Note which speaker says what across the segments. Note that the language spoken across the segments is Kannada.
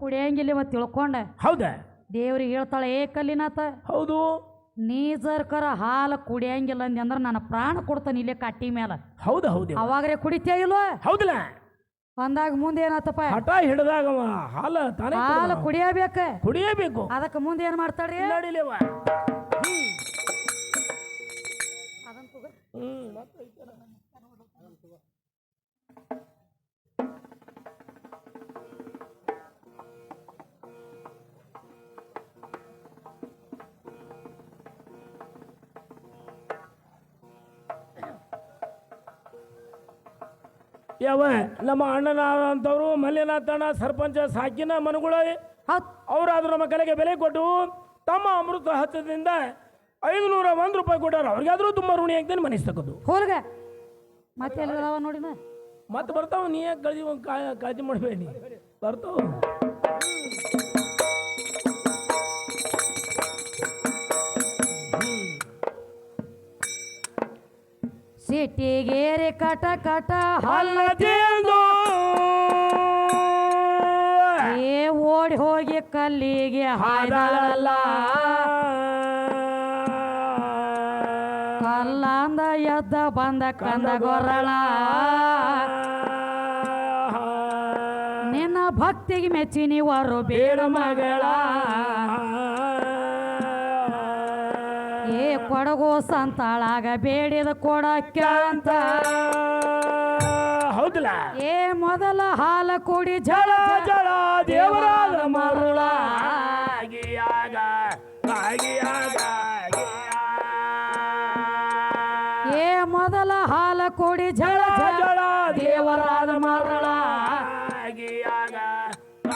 Speaker 1: ಕುಡಿಯಂಗಿಲ್ಲ ಇವತ್ತು ತಿಳ್ಕೊಂಡ.
Speaker 2: ಹೌದಾ?
Speaker 1: ದೇವ್ರಿಗೆ ಹೇಳ್ತಾಳೆ ಏ ಕಲ್ಲಿನಾತ
Speaker 2: ಹೌದು.
Speaker 1: ನೀಜರ್ಕರ ಹಾಲು ಕುಡಿಯಂಗಿಲ್ಲ ಅಂದಿ ಅಂದ್ರೆ ನನ್ನ ಪ್ರಾಣ ಕೊಡ್ತಾನೆ ಇಲ್ಲೇ ಕಟ್ಟಿ ಮೇಲೆ
Speaker 2: ಹೌದು ಹೌದು.
Speaker 1: ಅವಾಗ್ರೆ ಕುಡಿತೇ ಇಲ್ವ
Speaker 2: ಹೌದಲ್ಲ?
Speaker 1: ಅಂದಾಗ ಮುಂದೆ ಏನಾತಪ್ಪ?
Speaker 2: ಹಠ ಹಿಡಿದಾಗ ಹಾಲು ತಾನೇ
Speaker 1: ಹಾಲು
Speaker 2: ಕುಡಿಯಬೇಕು
Speaker 1: ಕುಡಿಯಬೇಕ?
Speaker 2: ಕುಡಿಯಬೇಕು.
Speaker 1: ಅದಕ್ಕೆ ಮುಂದೆ ಏನ್ ಮಾಡ್ತಾಳ್ರಿ?
Speaker 2: ನಡಿಲೇವ ಯಾವ ನಮ್ಮ ಅಣ್ಣನಾದಂಥವ್ರು ಮಲ್ಲಿನಾಥಣ್ಣ ಸರ್ಪಂಚ ಸಾಕಿನ ಮನುಗಳ ಅವರಾದ್ರೂ ನಮ್ಮ ಕಲೆಗೆ ಬೆಲೆ ಕೊಟ್ಟು ತಮ್ಮ ಅಮೃತ ಹತ್ತದಿಂದ ಐದುನೂರ ಒಂದು ರೂಪಾಯಿ ಕೊಟ್ಟಾರ. ಅವ್ರಿಗಾದ್ರೂ ತುಂಬ ಋಣಿ ಆಗ್ತೇನೆ ಮನಿಸ್ತಕ್ಕದ್ದು
Speaker 1: ಹೋಲ್ಗ. ಮತ್ತೆ ನೋಡಿನ
Speaker 2: ಮತ್ತೆ ಬರ್ತಾವ ನೀ ಯಾಕೆ ಕಾಳಜಿ ಕಾಳಜಿ ಮಾಡಬೇಡಿ. ಬರ್ತಾವ.
Speaker 1: ಸಿಟಿಗೇರಿ ಕಟ ಕಟ ಹಲ್ಲ
Speaker 2: ಅಲ್ಲದೇಂದು
Speaker 1: ಏ ಓಡಿ ಹೋಗಿ ಕಲ್ಲಿಗೆ ಹಾಡಲ್ಲ ಕಲ್ಲಂದ ಎದ್ದ ಬಂದ ಕಂದ ಗೊರಳ. ನಿನ್ನ ಭಕ್ತಿಗೆ ಮೆಚ್ಚಿನಿ ವರು ಬೇಡ ಮಗಳ. ಏ ಕೊಡಗೋ ಸಂತಾಳಾಗ ಬೇಡಿದ ಕೊಡಕ್ಕೆ ಅಂತ.
Speaker 2: ಹೌದಲ್ಲ.
Speaker 1: ಏ ಮೊದಲ ಹಾಲ ಕುಡಿ ಜಳ
Speaker 2: ಜಳ ದೇವರಾದ ಮರುಳ. ಆಗಿಯಾಗ ಆಗಿಯಾಗ
Speaker 1: ಏ ಮೊದಲ ಹಾಲ ಕುಡಿ ಜಳ
Speaker 2: ಜಳ
Speaker 1: ಜಳ
Speaker 2: ಜಳ
Speaker 1: ದೇವರಾದ ಮರುಳ.
Speaker 2: ಆಗಿಯಾಗ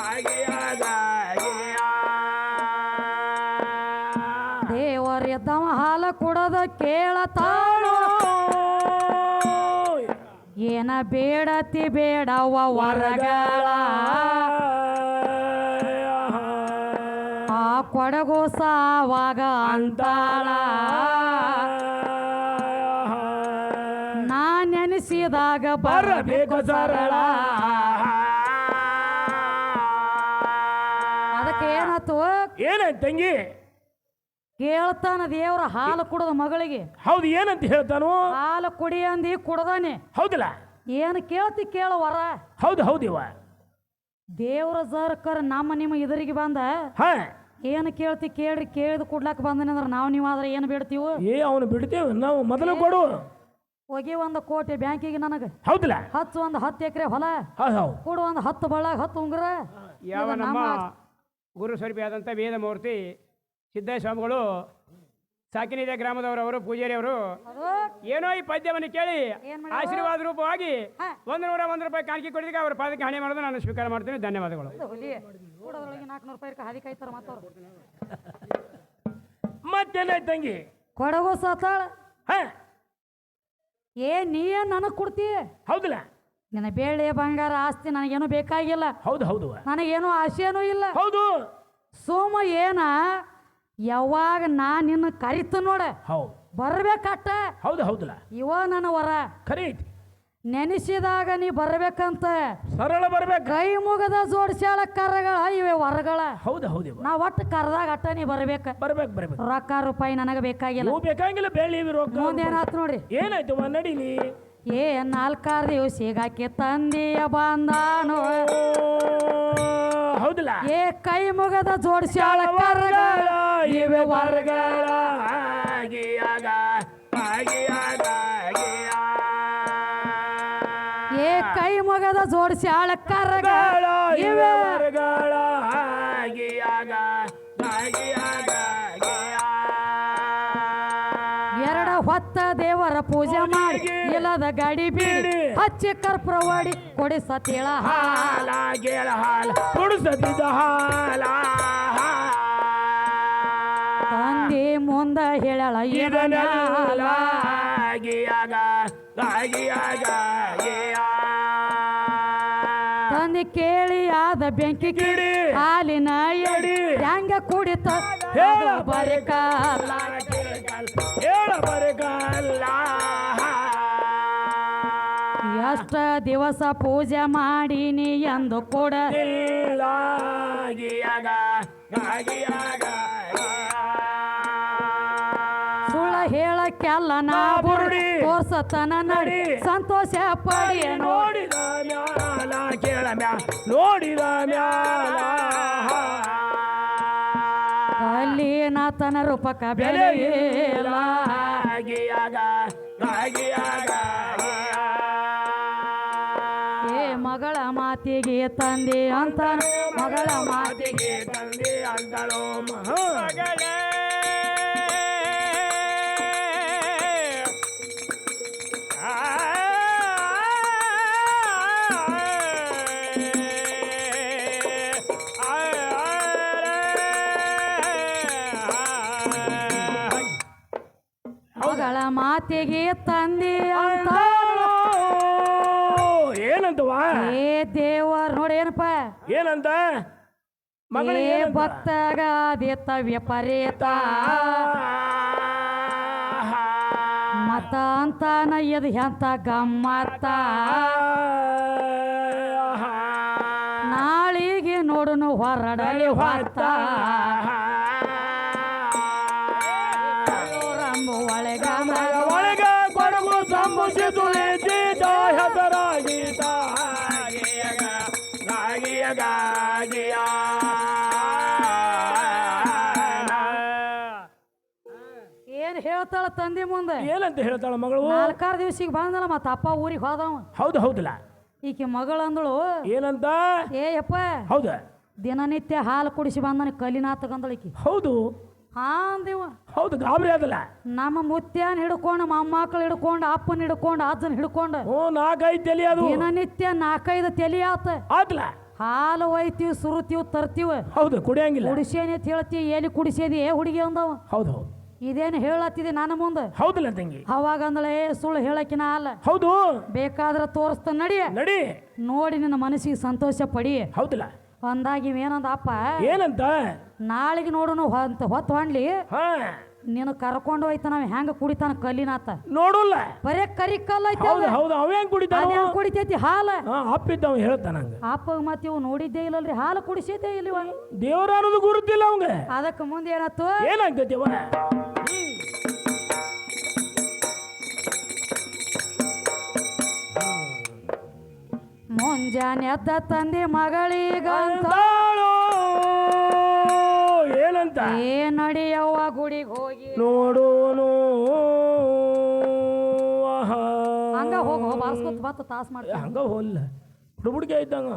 Speaker 2: ಆಗಿಯಾಗ
Speaker 1: ಕೇಳತಾಳು ಏನ ಬೇಡತಿ ಬೇಡವ ವರಗಳ? ಆ ಕೊಡಗು ಸಾವಾಗ ಅಂತಾಳ. ನಾ ನೆನೆಸಿದಾಗ
Speaker 2: ಬರಬೇಕು ಸರಳ.
Speaker 1: ಅದಕ್ಕೆ ಏನತ್ತು
Speaker 2: ಏನಾಯ್ತು ತಂಗಿ?
Speaker 1: ಕೇಳ್ತಾನ ದೇವ್ರ ಹಾಲು ಕುಡದ ಮಗಳಿಗೆ.
Speaker 2: ಹೌದು ಏನಂತ ಹೇಳ್ತಾನು?
Speaker 1: ಹಾಲು ಕುಡಿ ಅಂದಿ ಕುಡದಾನೆ.
Speaker 2: ಹೌದಲ್ಲ?
Speaker 1: ಏನು ಕೇಳ್ತಿ ಕೇಳ ವರ.
Speaker 2: ಹೌದು ಹೌದಿವ
Speaker 1: ದೇವ್ರ ಜರ್ಕರ್ ನಮ್ಮ ನಿಮ್ಮ ಇದರಿಗೆ ಬಂದ.
Speaker 2: ಹಾ.
Speaker 1: ಏನು ಕೇಳ್ತಿ ಕೇಳ್ರಿ ಕೇಳಿದ ಕೊಡ್ಲಾಕ ಬಂದನೆ ಅಂದ್ರೆ ನಾವು ನೀವು ಆದ್ರೆ ಏನು ಬಿಡ್ತೀವಿ?
Speaker 2: ಏ ಅವನು ಬಿಡ್ತೇವೆ ನಾವು ಮೊದಲು ಕೊಡು.
Speaker 1: ಹೋಗಿ ಒಂದು ಕೋಟಿ ಬ್ಯಾಂಕಿಗೆ ನನಗೆ.
Speaker 2: ಹೌದಲ್ಲ?
Speaker 1: ಹತ್ತು ಒಂದು ಹತ್ತು ಎಕರೆ ಹೊಲ.
Speaker 2: ಹೌದು ಹೌದು.
Speaker 1: ಕೊಡು ಒಂದು ಹತ್ತು ಬಳ್ಳಾಗ ಹತ್ತು ಉಂಗುರ.
Speaker 3: ಯಾವ ನಮ್ಮ
Speaker 1: ಗುರು
Speaker 3: ಗುರು ವೇದ ವೇದಮೂರ್ತಿ ಸಿದ್ದೇಶ್ವರ ಸ್ವಾಮಿಗಳು ಸಾಕಿನಿದೆ ಗ್ರಾಮದವರವರು ಪೂಜಾರಿಯವರು ಏನೋ ಈ ಪದ್ಯವನ್ನು ಕೇಳಿ ಆಶೀರ್ವಾದ ರೂಪವಾಗಿ. ಒಂದು ನೂರ ಒಂದು ರೂಪಾಯಿ ಕಾಣಿಕೆ ಕೊಡಿದಾಗ ಅವರ ಪಾದಕ್ಕೆ ಹಣೆ ಮಾಡೋದು ನಾನು ಸ್ವೀಕಾರ ಮಾಡ್ತೀನಿ. ಧನ್ಯವಾದಗಳು.
Speaker 2: ಮತ್ತೇನಾಯ್ತು ತಂಗಿ?
Speaker 1: ಕೊಡಗು ಸತ್ತಾಳ. ಏ ನೀ ಏನ್ ನನಗೆ ಕೊಡ್ತಿ?
Speaker 2: ಹೌದಲ್ಲ.
Speaker 1: ನಿನ್ನ ಬೇಳೆ ಬಂಗಾರ ಆಸ್ತಿ ನನಗೇನು ಬೇಕಾಗಿಲ್ಲ.
Speaker 2: ಹೌದು ಹೌದು.
Speaker 1: ನನಗೇನು ಆಸೆನೂ ಇಲ್ಲ.
Speaker 2: ಹೌದು.
Speaker 1: ಸೋಮ ಏನ ಯಾವಾಗ ನಾ ನಿನ್ನ ಕರಿತು ನೋಡ.
Speaker 2: ಹೌದು.
Speaker 1: ಬರ್ಬೇಕಟ್ಟ.
Speaker 2: ಹೌದು ಹೌದಲ್ಲ?
Speaker 1: ಇವ ನನ್ನ ವರ.
Speaker 2: ಖರೀ ಐತಿ
Speaker 1: ನೆನೆಸಿದಾಗ ನೀ ಬರ್ಬೇಕಂತ.
Speaker 2: ಸರಳ ಬರ್ಬೇಕು.
Speaker 1: ಕೈ ಮುಗದ ಜೋಡಿಸ್ಯಾಳ ಕರಗಳ ಇವೆ ವರಗಳ.
Speaker 2: ಹೌದು ಹೌದು ಇವ.
Speaker 1: ನಾ ಒಟ್ಟು ಕರ್ದಾಗ ಅಟ್ಟ ನೀ ಬರ್ಬೇಕ.
Speaker 2: ಬರ್ಬೇಕು ಬರ್ಬೇಕು.
Speaker 1: ರೊಕ್ಕ ರೂಪಾಯಿ ನನಗೆ ಬೇಕಾಗಿಲ್ಲ.
Speaker 2: ನೀವು ಬೇಕಾಗಿಲ್ಲ ಬೆಳ್ಳಿ ರೊಕ್ಕ.
Speaker 1: ಮುಂದೇನಾತ್ ನೋಡ್ರಿ.
Speaker 2: ಏನಾಯ್ತು ನಡೀಲಿ?
Speaker 1: ಏ ನಾಲ್ಕಾರು ತಂದಿಯ ತಂದೆಯ ಬಂದಾನು
Speaker 2: ಹೌದಲ್ಲ
Speaker 1: ಏ ಕೈ ಮುಗದ ಜೋಡಿಸ್ಯಾಳ ಕರಗಳ
Speaker 2: ಇವೆ ವರ್ಗಳ ಆಗಿಯಾಗ ಆಗಿಯಾಗ ಆಗಿಯಾ.
Speaker 1: ಏ ಕೈ ಮುಗದ ಜೋಡಿಸ್ಯಾಳ ಕರ್ಗಳ
Speaker 2: ಇವೆ
Speaker 1: ಇವೆ
Speaker 2: ವರ್ಗಳ ಆಗಿಯಾಗ ಆಗಿಯಾಗ ಆಗಿಯಾ.
Speaker 1: ಎರಡ ಹೊತ್ತ ದೇವರ ಪೂಜೆ ಮಾಡಿ ಇಲ್ಲದ ಗಾಡಿ ಬೀಡಿ. ಹಚ್ಚಿ ಕರ್ಪ್ರವಾಡಿ ಕೊಡಿಸ ಕೊಡಿ ಸತಿಳ
Speaker 2: ಹಾಲ ಗೇಳ ಹಾಲ.
Speaker 1: ತಂದಿ ಮುಂದ ಹೇಳಳ ಇದನ
Speaker 2: ಇದನ್ನೆಲ್ಲ ಆಗಿಯಾಗ ಆಗಿಯಾಗ ಆಗಿಯಾ.
Speaker 1: ತಂದಿ ಕೇಳಿ ಆದ ಬೆಂಕಿ ಕಿಡಿ ಹಾಲಿನ ಎಡಿ.
Speaker 2: ಹ್ಯಾಂಗ
Speaker 1: ಹೆಂಗ ಕುಡಿತ?
Speaker 2: ಹೇಳ
Speaker 1: ಬರಗಾಲ
Speaker 2: ಹೇಳ ಬರಗಾಲ
Speaker 1: ಎಷ್ಟ ದಿವಸ ಪೂಜೆ ಮಾಡೀನಿ ಎಂದು ಕೂಡ. ಸುಳ್ಳ ಹೇಳಕ್ಕೆಲ್ಲ ನಾ ಬುರುಡಿ ತೋರ್ಸತನ ನಡಿ. ಸಂತೋಷ ಪಡಿ
Speaker 2: ನೋಡಿದ ಮ್ಯಾಲ ಕೇಳ ನೋಡಿದ ಮ್ಯಾಲ.
Speaker 1: ಅಲ್ಲಿ ನಾತನ ರೂಪಕ ಬೆಳೆಯಲ್ಲ ಆಗಿಯಾಗ
Speaker 2: ಗಿಯಾಗ
Speaker 1: ಮಾತಿಗೆ ತಂದೆ ಅಂತ ಮಗಳ ಮಾತಿಗೆ
Speaker 2: ತಂದೆ ಅಂತಳೋ
Speaker 3: ಮಗಳ.
Speaker 2: ಏನಂತ ಮಗಳಿಗೆ
Speaker 1: ಏ
Speaker 2: ಏನಂತ?
Speaker 1: ಭಕ್ತಗ ದೇತ ವಿಪರೀತ ಮತ ಅಂತಾನ ಎದ್ ಎಂತ ಗಮ್ಮತ್ತ. ನಾಳಿಗೆ ನೋಡುನು ಹೊರಡಲಿ ಹೊತ್ತ. ಹೇಳ್ತಾಳ ತಂದೆ ಮುಂದೆ.
Speaker 2: ಏನಂತ ಹೇಳ್ತಾಳ ಮಗಳು?
Speaker 1: ನಾಲ್ಕಾರು ದಿವಸಿಗೆ ಬಂದಲ್ಲ ಮತ್ತ ಅಪ್ಪ ಊರಿಗೆ ಹೋದವ.
Speaker 2: ಹೌದು ಹೌದಲ್ಲ.
Speaker 1: ಈಕೆ ಮಗಳಂದಳು.
Speaker 2: ಏನಂತ?
Speaker 1: ಏ ಯಪ್ಪ.
Speaker 2: ಹೌದ?
Speaker 1: ದಿನನಿತ್ಯ ಹಾಲು ಕುಡಿಸಿ ಬಂದನ ಕಲಿನಾ ತಗಂದಳು ಈಕಿ.
Speaker 2: ಹೌದು.
Speaker 1: ಹಾ ಅಂದೇವ.
Speaker 2: ಹೌದು ಗಾಬರಿ ಆದಲ್ಲ
Speaker 1: ನಮ್ಮ ಮುತ್ಯಾನ್ ಹಿಡ್ಕೊಂಡು ಮೊಮ್ಮಕ್ಳು ಹಿಡ್ಕೊಂಡು ಅಪ್ಪನ ಹಿಡ್ಕೊಂಡು ಅಜ್ಜನ್ ಹಿಡ್ಕೊಂಡು.
Speaker 2: ಓ ನಾಲ್ಕೈದು ತಲೆ ಅದು.
Speaker 1: ದಿನನಿತ್ಯ ನಾಲ್ಕೈದು ತಲೆ ಆತ.
Speaker 2: ಆತ್ಲ?
Speaker 1: ಹಾಲು ಒಯ್ತೀವಿ ಸುರುತೀವಿ ತರ್ತೀವಿ.
Speaker 2: ಹೌದು ಕುಡಿಯಂಗಿಲ್ಲ.
Speaker 1: ಕುಡಿಸೇನಿ ಅಂತ ಹೇಳ್ತೀವಿ ಎಲ್ಲಿ ಕುಡಿಸೇದಿ ಏ ಹುಡುಗಿ ಅಂದವ.
Speaker 2: ಹೌದು ಹೌದು.
Speaker 1: ಇದೇನು ಹೇಳತ್ತಿದೆ ನನ್ನ ಮುಂದೆ?
Speaker 2: ಹೌದಲ್ಲ ತಂಗಿ.
Speaker 1: ಅವಾಗ ಅಂದಳೆ ಸುಳ್ಳು ಹೇಳಕಿನ ಅಲ್ಲ.
Speaker 2: ಹೌದು.
Speaker 1: ಬೇಕಾದ್ರೆ ತೋರಿಸ್ತ ನಡಿ.
Speaker 2: ನಡಿ.
Speaker 1: ನೋಡಿ ನಿನ್ನ ಮನಸ್ಸಿಗೆ ಸಂತೋಷ ಪಡಿ.
Speaker 2: ಹೌದಲ್ಲ.
Speaker 1: ಒಂದಾಗಿ ಏನಂದ ಅಪ್ಪ?
Speaker 2: ಏನಂತ?
Speaker 1: ನಾಳೆಗೆ ನೋಡೋಣ ಹೊಂತ ಹೊತ್ತು ಹೊಂಡ್ಲಿ. ನೀನು ಕರ್ಕೊಂಡು ಹೋಯ್ತ ನಾವ್ ಹೆಂಗ ಕುಡಿತಾನ ಕಲ್ಲಿನಾತ?
Speaker 2: ನೋಡಲ್ಲ.
Speaker 1: ಬರೇ ಕರಿ ಕಲ್ಲ
Speaker 2: ಹೌದು ಹೌದು. ಅವ ಹೆಂಗ್ ಕುಡಿತಾನ?
Speaker 1: ಕುಡಿತೈತಿ? ಹಾಲ.
Speaker 2: ಹಾ ಅಪ್ಪಿದ್ದವ ಹೇಳ್ತಾನ ಹಂಗ
Speaker 1: ಅಪ್ಪ ಮತ್ತೆ ಇವ್ ನೋಡಿದ್ದೇ ಇಲ್ಲಲ್ರಿ ಹಾಲು ಕುಡಿಸಿದ್ದೇ ಇಲ್ಲಿ
Speaker 2: ದೇವರ ಅನ್ನೋದು ಗುರುತಿಲ್ಲ ಅವಂಗ.
Speaker 1: ಅದಕ್ಕೆ ಮುಂದೆ ಏನಾಯ್ತು?
Speaker 2: ಏನಾಗ್ತೈತಿ
Speaker 1: ಮುಂಜಾನೆ ಎದ್ದ ತಂದೆ ಮಗಳಿಗಂತ.
Speaker 2: ಏನಂತ?
Speaker 1: ಏ ನಡಿಯವ್ವ ಗುಡಿಗೆ ಹೋಗಿ.
Speaker 2: ನೋಡೋನು.
Speaker 1: ಹಂಗ ಹೋಗೋ ಬಾರ್ಸ್ಕೊತ ಬತ್ತ ತಾಸ್ ಮಾಡ್ತೀನಿ
Speaker 2: ಹಂಗ ಹೋಲ್ಲ ಹುಡುಬುಡ್ಗೆ ಇದ್ದಂಗ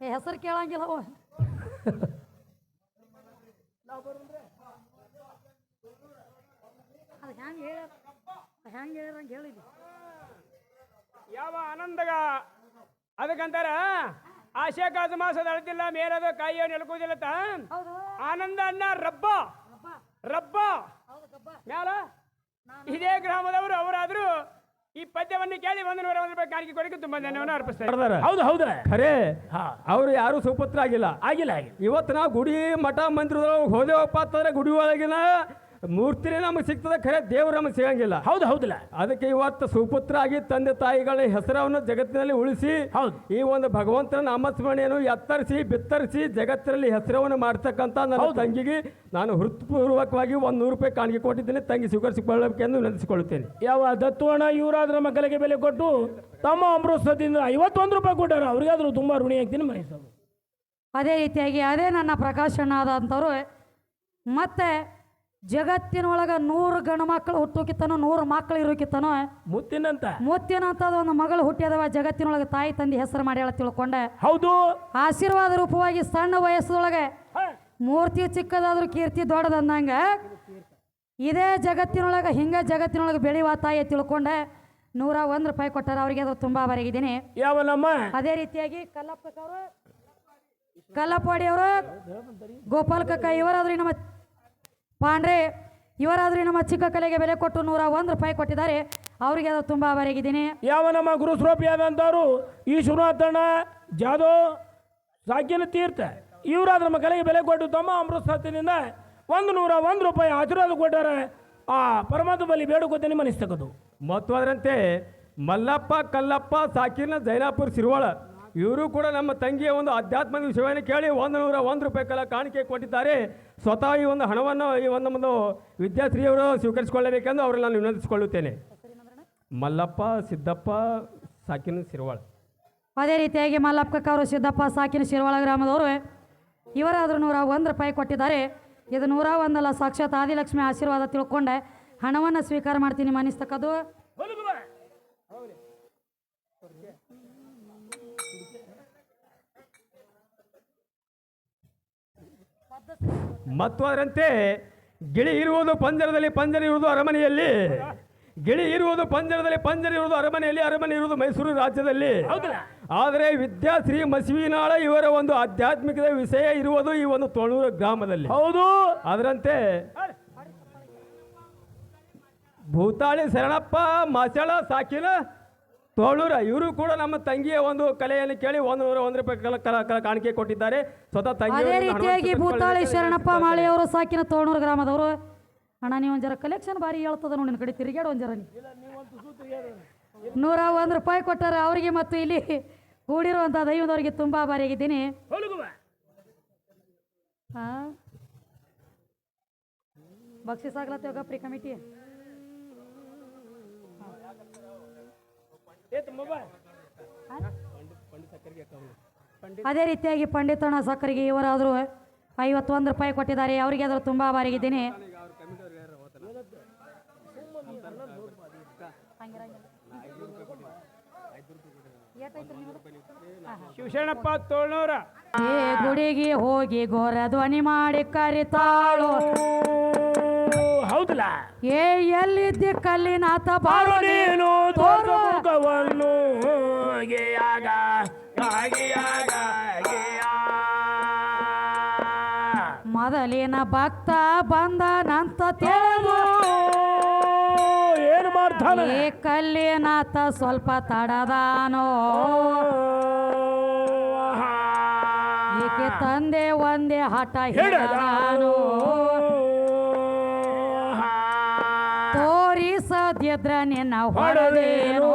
Speaker 1: ಹೆಸರು ಕೇಳಂಗಿಲ್ಲ ಅವ ಅದು ಹೆಂಗೆ ಹೇಳ ಹೆಂಗೆ ಹೇಳಿದಂಗೆ ಹೇಳಿದ್ವಿ
Speaker 3: ಯಾವ ಆನಂದಗ? ಅದಕ್ಕಂತಾರ ಆಶೆ ಕಾಸು ಮಾಸದ ಅಳತಿಲ್ಲ ಮೇಲದ ಕಾಯಿಯೋ ನೆಲಕೋದಿಲ್ಲ
Speaker 1: ಹೌದು.
Speaker 3: ಆನಂದ ಅನ್ನ ರಬ್ಬ. ರಬ್ಬ. ಮ್ಯಾಲ? ಇದೇ ಗ್ರಾಮದವರು ಅವರಾದ್ರು ಈ ಪದ್ಯವನ್ನು ಕೇಳಿ ಒಂದು ನೂರ ಒಂದು ರೂಪಾಯಿ ಕಾಣಿಕೆ ಕೊಡಕ್ಕೆ ತುಂಬಾ ಧನ್ಯವಾದ ಅರ್ಪಿಸ್ತಾರೆ
Speaker 2: ಹೌದು ಹೌದು.
Speaker 4: ಖರೆ
Speaker 2: ಹಾ.
Speaker 4: ಅವ್ರು ಯಾರು ಸುಪುತ್ರ ಆಗಿಲ್ಲ.
Speaker 2: ಆಗಿಲ್ಲ ಆಗಿಲ್ಲ.
Speaker 4: ಇವತ್ತು ನಾವು ಗುಡಿ ಮಠ ಮಂದಿರದ ಹೋದೇವಪ್ಪ ಅಂತಂದ್ರೆ ಗುಡಿ ಒಳಗಿನ ಮೂರ್ತಿನೇ ನಮಗೆ ಸಿಗ್ತದೆ ಖರೆ ದೇವರು ನಮಗೆ ಸಿಗಂಗಿಲ್ಲ.
Speaker 2: ಹೌದು ಹೌದಲ್ಲ.
Speaker 4: ಅದಕ್ಕೆ ಇವತ್ತು ಸುಪುತ್ರ ಆಗಿ ತಂದೆ ತಾಯಿಗಳ ಹೆಸರವನ್ನು ಜಗತ್ತಿನಲ್ಲಿ ಉಳಿಸಿ
Speaker 2: ಹೌದು.
Speaker 4: ಈ ಒಂದು ಭಗವಂತನ ನಾಮಸ್ಮರಣೆಯನ್ನು ಎತ್ತರಿಸಿ ಬಿತ್ತರಿಸಿ ಜಗತ್ತಿನಲ್ಲಿ ಹೆಸರವನ್ನು ಮಾಡ್ತಕ್ಕಂಥ ನನ್ನ
Speaker 2: ಹೌದು.
Speaker 4: ತಂಗಿಗೆ ನಾನು ಹೃತ್ಪೂರ್ವಕವಾಗಿ ಒಂದು ನೂರು ರೂಪಾಯಿ ಕಾಣಿಕೆ ಕೊಟ್ಟಿದ್ದೇನೆ ತಂಗಿ ಸ್ವೀಕರಿಸಿಕೊಳ್ಳಬೇಕೆಂದು ನೆನೆಸಿಕೊಳ್ಳುತ್ತೇನೆ.
Speaker 2: ಯಾವ ದತ್ತುವಣ ಇವರಾದ್ರ ಮಗಳಿಗೆ ಬೆಲೆ ಕೊಟ್ಟು ತಮ್ಮ ಅಮೃತದಿಂದ ಐವತ್ತೊಂದು ರೂಪಾಯಿ ಕೊಟ್ಟಾರ ಅವ್ರಿಗಾದ್ರೂ ತುಂಬಾ ಋಣಿ ಆಗ್ತೀನಿ ಮಹೇಶ್
Speaker 1: ಅದೇ ರೀತಿಯಾಗಿ ಅದೇ ನನ್ನ ಪ್ರಕಾಶನ ಆದಂಥವ್ರು ಮತ್ತೆ ಜಗತ್ತಿನೊಳಗೆ ನೂರು ಗಂಡು ಮಕ್ಕಳು ಹುಟ್ಟೋಕಿತ್ತನೋ ನೂರು ಮಕ್ಕಳು ಇರೋಕಿತ್ತನೋ
Speaker 2: ಮುತ್ತಿನಂತ.
Speaker 1: ಮುತ್ತಿನಂತ ಒಂದು ಮಗಳು ಹುಟ್ಟಿದವ ಜಗತ್ತಿನೊಳಗೆ ತಾಯಿ ತಂದೆ ಹೆಸರು ಮಾಡ್ಯಾಳ ತಿಳ್ಕೊಂಡೆ.
Speaker 2: ಹೌದು.
Speaker 1: ಆಶೀರ್ವಾದ ರೂಪವಾಗಿ ಸಣ್ಣ ವಯಸ್ಸದೊಳಗೆ ಮೂರ್ತಿ ಚಿಕ್ಕದಾದ್ರೂ ಕೀರ್ತಿ ದೊಡ್ಡದಂದಂಗ ಇದೇ ಜಗತ್ತಿನೊಳಗೆ ಹಿಂಗ ಜಗತ್ತಿನೊಳಗೆ ಬೆಳೆಯುವ ತಾಯಿ ತಿಳ್ಕೊಂಡೆ. ನೂರ ಒಂದು ರೂಪಾಯಿ ಕೊಟ್ಟಾರ ಅವ್ರಿಗೆ ಅದು ತುಂಬಾ ಬರಗಿದ್ದೀನಿ. ಅದೇ ರೀತಿಯಾಗಿ ಕಲ್ಲಪ್ಪ ಅವರು ಕಲ್ಲಪ್ಪಾಡಿ ಅವರು ಗೋಪಾಲ್ ಕಕ್ಕ ಇವರಾದ್ರೂ ನಮ್ಮ ಪಾಂಡ್ರೆ ಇವರಾದರೂ ನಮ್ಮ ಚಿಕ್ಕ ಕಲೆಗೆ ಬೆಲೆ ಕೊಟ್ಟು ನೂರ ಒಂದು ರೂಪಾಯಿ ಕೊಟ್ಟಿದ್ದಾರೆ. ಅವರಿಗೆ ಅದು ತುಂಬ ಬರಗಿದ್ದೀನಿ
Speaker 2: ಯಾವ ನಮ್ಮ ಗುರು ಸ್ವರೂಪಿಯಾದಂಥವ್ರು ಈ ಶಿವನಾಥಣ್ಣ ಜಾಧವ್ ಸಾಕಿನ ತೀರ್ಥ ಇವರಾದ ನಮ್ಮ ಕಲೆಗೆ ಬೆಲೆ ಕೊಟ್ಟು ತಮ್ಮ ಅಮೃತ ಸತ್ಯದಿಂದ ಒಂದು ನೂರ ಒಂದು ರೂಪಾಯಿ ಆಶೀರ್ವಾದ ಕೊಟ್ಟಾರ ಆ ಪರಮಾತ್ಮ ಬಲಿ ಬೇಡುಕೋತೇನೆ ಮನಸ್ತಕ್ಕದು
Speaker 4: ಮತ್ತು ಅದರಂತೆ ಮಲ್ಲಪ್ಪ ಕಲ್ಲಪ್ಪ ಸಾಕಿನ ಜೈನಾಪುರ ಸಿರುವಾಳ ಇವರು ಕೂಡ ನಮ್ಮ ತಂಗಿಯ ಒಂದು ಆಧ್ಯಾತ್ಮದ ವಿಷಯವನ್ನು ಕೇಳಿ ಒಂದು ನೂರ ಒಂದು ರೂಪಾಯಿ ಕಲ ಕಾಣಿಕೆ ಕೊಟ್ಟಿದ್ದಾರೆ. ಸ್ವತಃ ಈ ಒಂದು ಹಣವನ್ನು ಈ ಒಂದು ಒಂದು ವಿದ್ಯಾರ್ಥಿಯವರು ಸ್ವೀಕರಿಸಿಕೊಳ್ಳಬೇಕೆಂದು ಅವರು ನಾನು ವಿನಂತಿಸಿಕೊಳ್ಳುತ್ತೇನೆ. ಮಲ್ಲಪ್ಪ, ಸಿದ್ದಪ್ಪ, ಸಾಕಿನ ಶಿರವಾಳ.
Speaker 1: ಅದೇ ರೀತಿಯಾಗಿ ಮಲ್ಲಪ್ಪ ಅವರು ಸಿದ್ದಪ್ಪ, ಸಾಕಿನ ಶಿರವಾಳ ಗ್ರಾಮದವರು ಇವರಾದರೂ ನೂರ ಒಂದು ರೂಪಾಯಿ ಕೊಟ್ಟಿದ್ದಾರೆ. ಇದು ನೂರ ಒಂದಲ್ಲ, ಸಾಕ್ಷಾತ್ ಆದಿಲಕ್ಷ್ಮಿ ಆಶೀರ್ವಾದ ತಿಳ್ಕೊಂಡೆ. ಹಣವನ್ನು ಸ್ವೀಕಾರ ಮಾಡ್ತೀನಿ ಮನಿಸ್ತಕ್ಕದು
Speaker 2: ಹೊಲಗು ಬಾ.
Speaker 4: ಮತ್ತು ಅದರಂತೆ ಗಿಳಿ ಇರುವುದು ಪಂಜರದಲ್ಲಿ ಪಂಜರ ಇರುವುದು ಅರಮನೆಯಲ್ಲಿ. ಗಿಳಿ ಇರುವುದು ಪಂಜರದಲ್ಲಿ ಪಂಜರ ಇರುವುದು ಅರಮನೆಯಲ್ಲಿ ಅರಮನೆ ಇರುವುದು ಮೈಸೂರು ರಾಜ್ಯದಲ್ಲಿ. ಆದರೆ ವಿದ್ಯಾಶ್ರೀ ಮಸಿವಿನಾಳ ಇವರ ಒಂದು ಆಧ್ಯಾತ್ಮಿಕದ ವಿಷಯ ಇರುವುದು ಈ ಒಂದು ತೊಳೂರು ಗ್ರಾಮದಲ್ಲಿ.
Speaker 2: ಹೌದು?
Speaker 4: ಅದರಂತೆ ಭೂತಾಳಿ ಶರಣಪ್ಪ ಮಸಳ ಸಾಕಿನ ತೋಳೂರ ಇವರು ಕೂಡ ನಮ್ಮ ತಂಗಿಯ ಒಂದು ಕಲೆಯನ್ನು ಕೇಳಿ ಒಂದು ನೂರ ಒಂದು ರೂಪಾಯಿ ಕಲ ಕಾಣಿಕೆ ಕೊಟ್ಟಿದ್ದಾರೆ. ಸ್ವತಃ ತಂಗಿ
Speaker 1: ಅದೇ ರೀತಿಯಾಗಿ ಭೂತಾಳಿ ಶರಣಪ್ಪ ಮಾಳಿಯವರು ಸಾಕಿನ ತೋಣೂರು ಗ್ರಾಮದವರು. ಅಣ್ಣ ನೀವು ಒಂದು ಜರ ಕಲೆಕ್ಷನ್ ಭಾರಿ ಹೇಳ್ತದ ನೋಡಿ ಕಡೆ ತಿರುಗಾಡು ಒಂದು ಜರ ನೀ. ನೂರ ಒಂದು ರೂಪಾಯಿ ಕೊಟ್ಟಾರ ಅವರಿಗೆ ಮತ್ತು ಇಲ್ಲಿ ಕೂಡಿರುವಂಥ ದೈವದವರಿಗೆ ತುಂಬ ಭಾರಿಯಾಗಿದ್ದೀನಿ
Speaker 2: ಆಗಿದ್ದೀನಿ. ಬಾ.
Speaker 1: ಹಾ ಬಕ್ಷಿಸ್ ಆಗ್ಲತ್ತೇವ ಗಪ್ರಿ ಕಮಿಟಿ. ಅದೇ ರೀತಿಯಾಗಿ ಪಂಡಿತಣ್ಣ ಸಕ್ಕರಿಗೆ ಇವರಾದರೂ ಐವತ್ತೊಂದು ರೂಪಾಯಿ ಕೊಟ್ಟಿದ್ದಾರೆ. ಅವರಿಗೆ ಅದರ ತುಂಬ ಬಾರಿಗಿದ್ದೀನಿ
Speaker 3: ಶಿವಶರಣಪ್ಪ ತೋಳ್ನೂರ
Speaker 1: ಏ ಗುಡಿಗೆ ಹೋಗಿ ಘೋರ ಧ್ವನಿ ಮಾಡಿ ಕರಿತಾಳು. ಏ ಎಲ್ಲಿದ್ದಿ ಕಲ್ಲಿನಾಥ
Speaker 2: ಬಾರೋ ನೀನು? ತೋರು ಮುಖವನ್ನು ಗೆಯಾಗ ಗಾಗಿಯಾಗ ಗೆಯ.
Speaker 1: ಮೊದಲಿನ ಭಕ್ತ ಬಂದನಂತ ತಿಳಿದು
Speaker 2: ಏನು ಮಾಡ್ತಾನೆ?
Speaker 1: ಏ ಕಲ್ಲಿನಾಥ ಸ್ವಲ್ಪ ತಡದಾನೋ? ಈಕೆ ತಂದೆ ಒಂದೇ ಹಠ ಹಿಡದಾನೋ? ತೋರಿಸದಿದ್ರ ನಿನ್ನ ಹೊಡೆದೇನು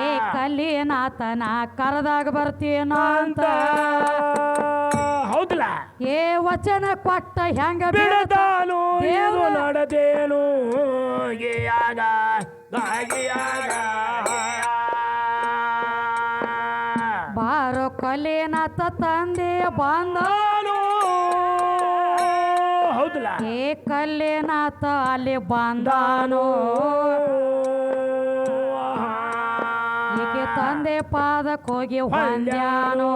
Speaker 1: ಏ ಕಲ್ಲಿನಾಥನ ಕರೆದಾಗ ಬರ್ತೀನೋ ಅಂತ.
Speaker 2: ಹೌದಲ್ಲ.
Speaker 1: ಏ ವಚನ ಕೊಟ್ಟ ಹೆಂಗ
Speaker 2: ಬಿಡತಾನು
Speaker 1: ಏನು
Speaker 2: ನಡದೇನು? ಗೆಯಾಗ ಗಾಗಿಯಾಗ
Speaker 1: ಬಾರೋ ಕಲ್ಲಿನಾಥ ತಂದೆ ಬಂದ
Speaker 2: ಹೌದಲ್ಲ
Speaker 1: ಏ ಕಲ್ಲಿನಾಥ ಅಲ್ಲಿ ಬಂದಾನೋ? ಈಕೆ ತಂದೆ ಪಾದಕ್ಕೆ ಹೋಗಿ ಹೊಂದ್ಯಾನೋ?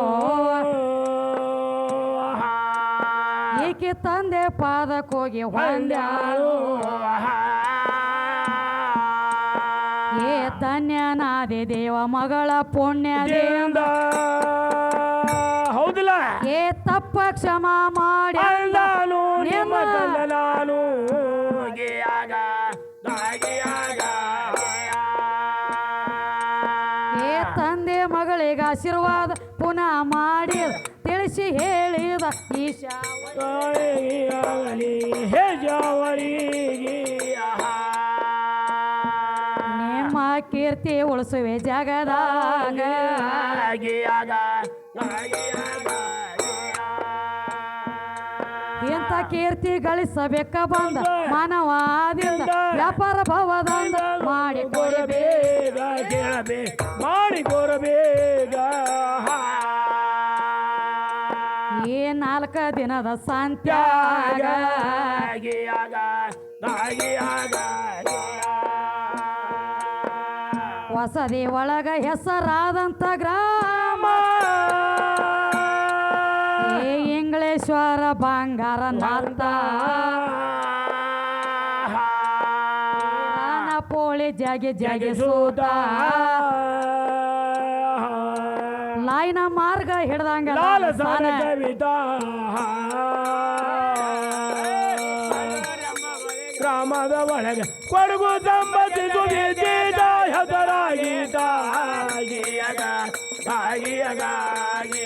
Speaker 1: ಈಕೆ ತಂದೆ ಪಾದಕ್ಕೆ ಹೋಗಿ ಹೊಂದ್ಯಾನೋ? ಏ ಧನ್ಯನಾದೆ ದೇವ ಮಗಳ
Speaker 2: ಪುಣ್ಯದಿಂದ. ಹೌದಿಲ್ಲ?
Speaker 1: ಏ ತಪ್ಪ ಕ್ಷಮ ಮಾಡಿ
Speaker 2: ನಾನು ನಿಮ್ಮ
Speaker 1: ಗಿಯಾಗ
Speaker 2: ತಂದ ನಾನು ಗೆಯಾಗ
Speaker 1: ಏ ತಂದೆ ಮಗಳಿಗೆ ಆಶೀರ್ವಾದ ಪುನಃ ಮಾಡಿ ತಿಳಿಸಿ ಹೇಳಿದ ಈಶಾ
Speaker 2: ಆಗಲಿ ಹೇ ಜಾವರಿಗೆ
Speaker 1: ನಿಮ್ಮ ಕೀರ್ತಿ ಉಳಿಸುವೆ ಜಗದಾಗ. ಕೀರ್ತಿ ಗಳಿಸಬೇಕ ಬಂದ ಮಾನವಾದಿಂದ ವ್ಯಾಪಾರ ಭವದಂದ ಮಾಡಿ
Speaker 2: ಬೇಗ ಕೇಳಬೇ ಮಾಡಿ ಕೊರಬೇಗ
Speaker 1: ಈ ನಾಲ್ಕ ದಿನದ ಸಂತ್ಯಾಗ ಹೊಸದಿ ಒಳಗ ಹೆಸರಾದಂಥ ಗ್ರಾಮ. ಇಂಗ್ಲೇಶ್ವರ ಬಂಗಾರ ನಾಥ. ಪೋಳಿ ಜಗೆ ಜಗೆ ಸೂತ. ಲಾಯ್ನ ಮಾರ್ಗ ಹಿಡ್ದಂಗ
Speaker 2: ರಾಮದ ಒಳಗೆ ಕೊಡಗು ಸಂಬಂಧಿ ಸುದ್ದಿದ್ದ ಹೆಸರಾಗೀತ ಗಿಯಗ ಗಾಗಿಯಗ ಗಿಯ